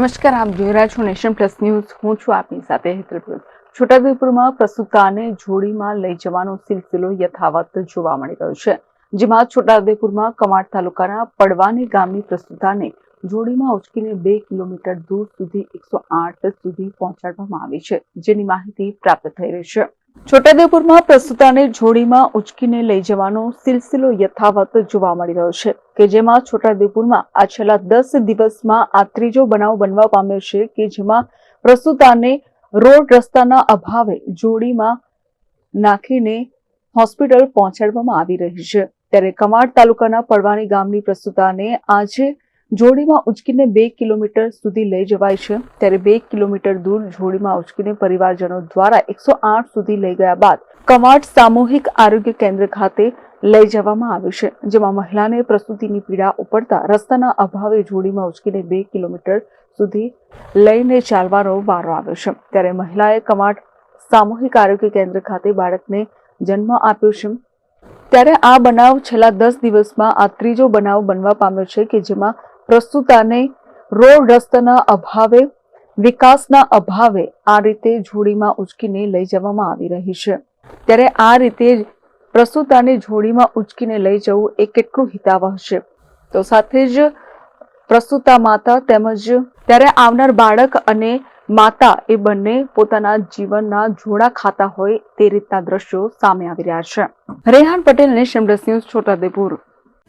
નમસ્કાર, આપ જોઈ રહ્યા છો નેશન પ્લસ ન્યૂઝ હું છું આપની સાથે હેતલપુર. છોટાઉદેપુરમાં પ્રસુતાને જોડીમાં લઈ જવાનો સિલસિલો યથાવત જોવા મળી રહ્યો છે, જેમાં છોટાઉદેપુરમાં કમાડ તાલુકાના પડવાની ગામની પ્રસુતાને જોડીમાં ઉચકીને બે કિલોમીટર દૂર સુધી એકસો આઠ સુધી પહોંચાડવામાં આવી છે, જેની માહિતી પ્રાપ્ત થઈ રહી છે છોટાઉદેપુરમાં પ્રસ્તુતાને જોડીમાં ઉચકીને લઈ જવાનો સિલસિલો યથાવત જોવા મળી રહ્યો છે કે જેમાં છોટાઉદેપુરમાં આ છેલ્લા દસ દિવસમાં આ ત્રીજો બનાવ બનવા પામ્યો છે કે જેમાં પ્રસ્તુતાને રોડ રસ્તાના અભાવે જોડીમાં નાખીને હોસ્પિટલ પહોંચાડવામાં આવી રહી છે. ત્યારે કમાડ તાલુકાના પડવાની ગામની પ્રસ્તુતાને આજે જોડીમાં ઉચકીને બે કિલોમીટર સુધી લઈ જવાય છે. ત્યારે બે કિલોમીટર દૂર જોડીમાં ઉચકીને પરિવારજનો દ્વારા એકસો આઠ સુધી લઈ ગયા બાદ કવાટ સામૂહિક આરોગ્ય કેન્દ્ર ખાતે લઈ જવામાં આવ્યું છે, જેમાં મહિલાને પ્રસૂતિની પીડા ઉપડતા રસ્તાના અભાવે જોડીમાં ઉચકીને બે કિલોમીટર સુધી લઈને ચાલવાનો વારો આવ્યો છે. ત્યારે મહિલાએ કમાટ સામૂહિક આરોગ્ય કેન્દ્ર ખાતે બાળકને જન્મ આપ્યો છે. ત્યારે આ બનાવ છેલ્લા દસ દિવસમાં આ ત્રીજો બનાવ બનવા પામ્યો છે કે જેમાં પ્રસ્તુતાને રોડ રસ્તાના અભાવે, વિકાસના અભાવે આ રીતે જોડીમાં ઉચકીને લઈ જવામાં આવી રહી છે. ત્યારે આ રીતે પ્રસ્તુતાને જોડીમાં ઉચકીને લઈ જવું એ કેટલું હિતાવહ છે? તો સાથે જ પ્રસ્તુતા માતા તેમજ ત્યારે આવનાર બાળક અને માતા એ બંને પોતાના જીવનના જોડા ખાતા હોય તે રીતના દ્રશ્યો સામે આવી રહ્યા છે. રેહાન પટેલ અને પ્લસ ન્યૂઝ છોટાદેપુર